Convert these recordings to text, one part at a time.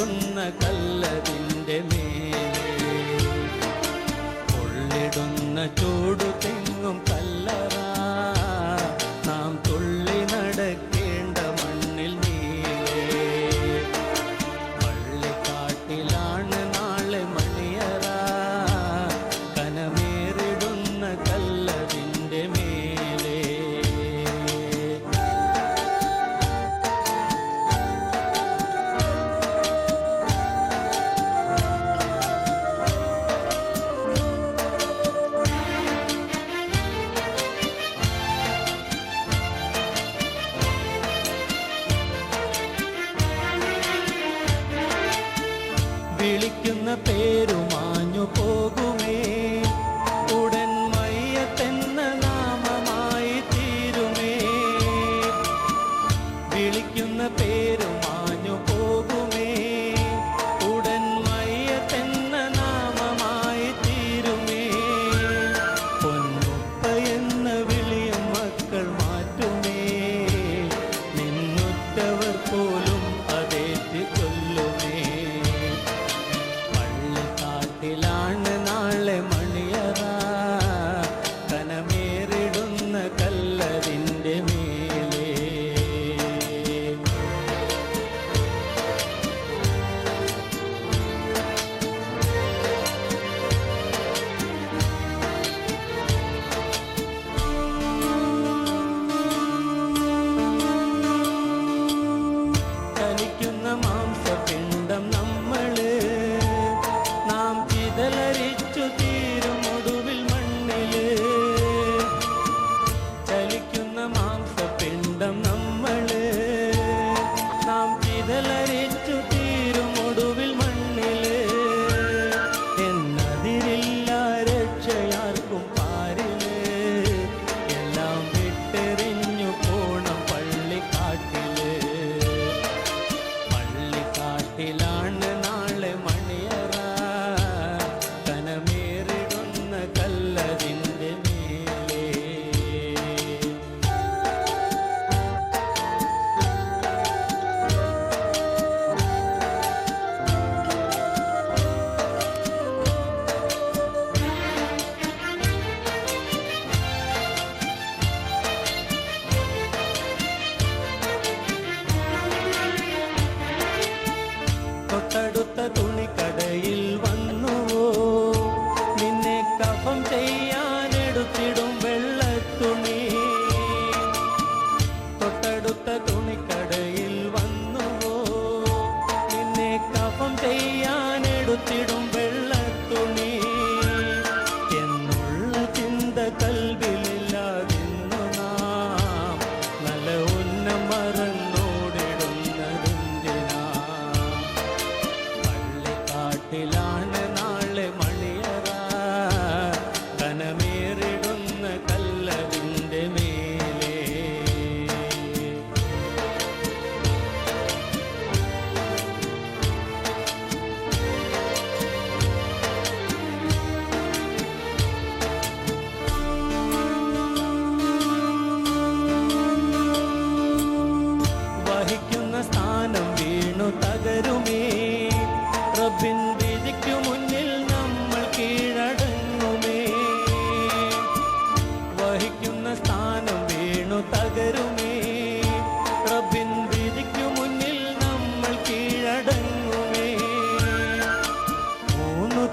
കൊള്ളിടുന്ന കല്ലതിന്റെ മേലെ കൊള്ളിടുന്ന ചൂടു പാപം ചെയ്യാനെടുത്തിടും വെള്ളത്തുണി. തൊട്ടടുത്ത തുണിക്കടയിൽ വന്നു നിന്നെ കഫം ചെയ്യാനെടുത്തിടും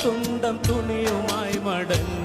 சொந்தம் துணியுமாய் மடங்கு